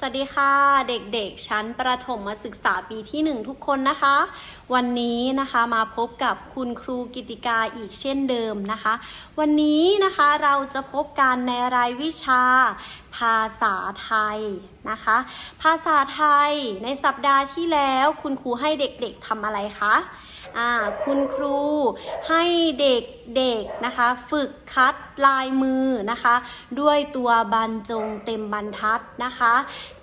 สวัสดีค่ะเด็กๆ ชั้นประถมมาศึกษาปีที่ 1 ทุกคนนะคะ วันนี้นะคะมาพบกับคุณครูกิติกาอีกเช่นเดิมนะคะ วันนี้นะคะเราจะพบกันในรายวิชา ภาษาไทยนะคะ ภาษาไทยในสัปดาห์ที่แล้วคุณครูให้เด็กๆทำอะไรคะอ่าคุณครูให้เด็กๆนะคะ ฝึกคัดลายมือนะคะ ด้วยตัวบรรจงเต็มบรรทัดนะคะ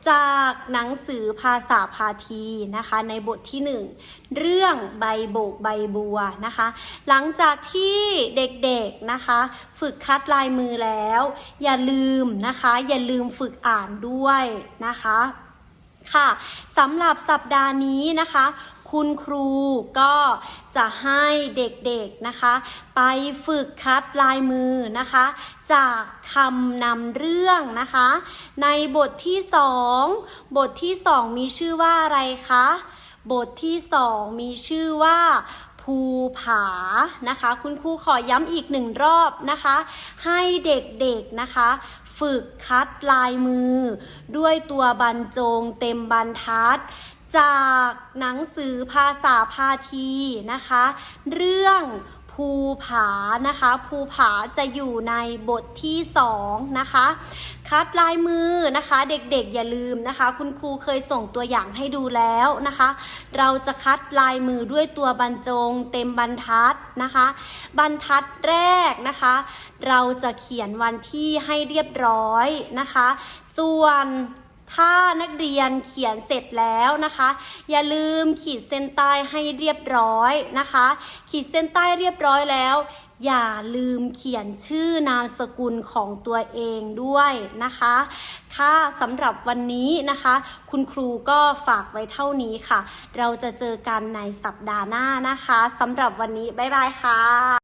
จากหนังสือภาษาพาทีนะคะ ในบทที่ 1 เรื่องใบโบกใบบัวนะคะ หลังจากที่เด็กๆนะคะ ฝึกคัดลายมือแล้ว อย่าลืมนะคะอย่าลืมฝึกอ่านด้วยนะคะค่ะสำหรับสัปดาห์นี้นะคะ คุณครูก็จะให้เด็กๆนะคะ ไปฝึกคัดลายมือนะคะ จากคำนำเรื่องนะคะ ในบทที่สองบทที่สองมีชื่อว่าอะไรคะ บทที่สองมีชื่อว่าภูผานะคะ คุณครูขอย้ำอีกหนึ่งรอบนะคะ ให้เด็กๆนะคะ ฝึกคัดลายมือ ด้วยตัวบรรจงเต็มบรรทัด จากหนังสือภาษาพาทีนะคะ เรื่อง ภูผานะคะ ภูผาจะอยู่ในบทที่สองนะคะคัดลายมือนะคะ เด็กๆอย่าลืมนะคะ คุณครูเคยส่งตัวอย่างให้ดูแล้วนะคะ เราจะคัดลายมือด้วยตัวบรรจงเต็มบรรทัดนะคะ บรรทัดแรกนะคะ เราจะเขียนวันที่ให้เรียบร้อยนะคะ ส่วน ถ้านักเรียนเขียนเสร็จแล้วนะคะ อย่าลืมขีดเส้นใต้ให้เรียบร้อยนะคะ ขีดเส้นใต้เรียบร้อยแล้ว อย่าลืมเขียนชื่อนามสกุลของตัวเองด้วยนะคะ ค่ะสำหรับวันนี้นะคะ คุณครูก็ฝากไว้เท่านี้ค่ะ เราจะเจอกันในสัปดาห์หน้านะคะสำหรับวันนี้ บ๊ายบายค่ะ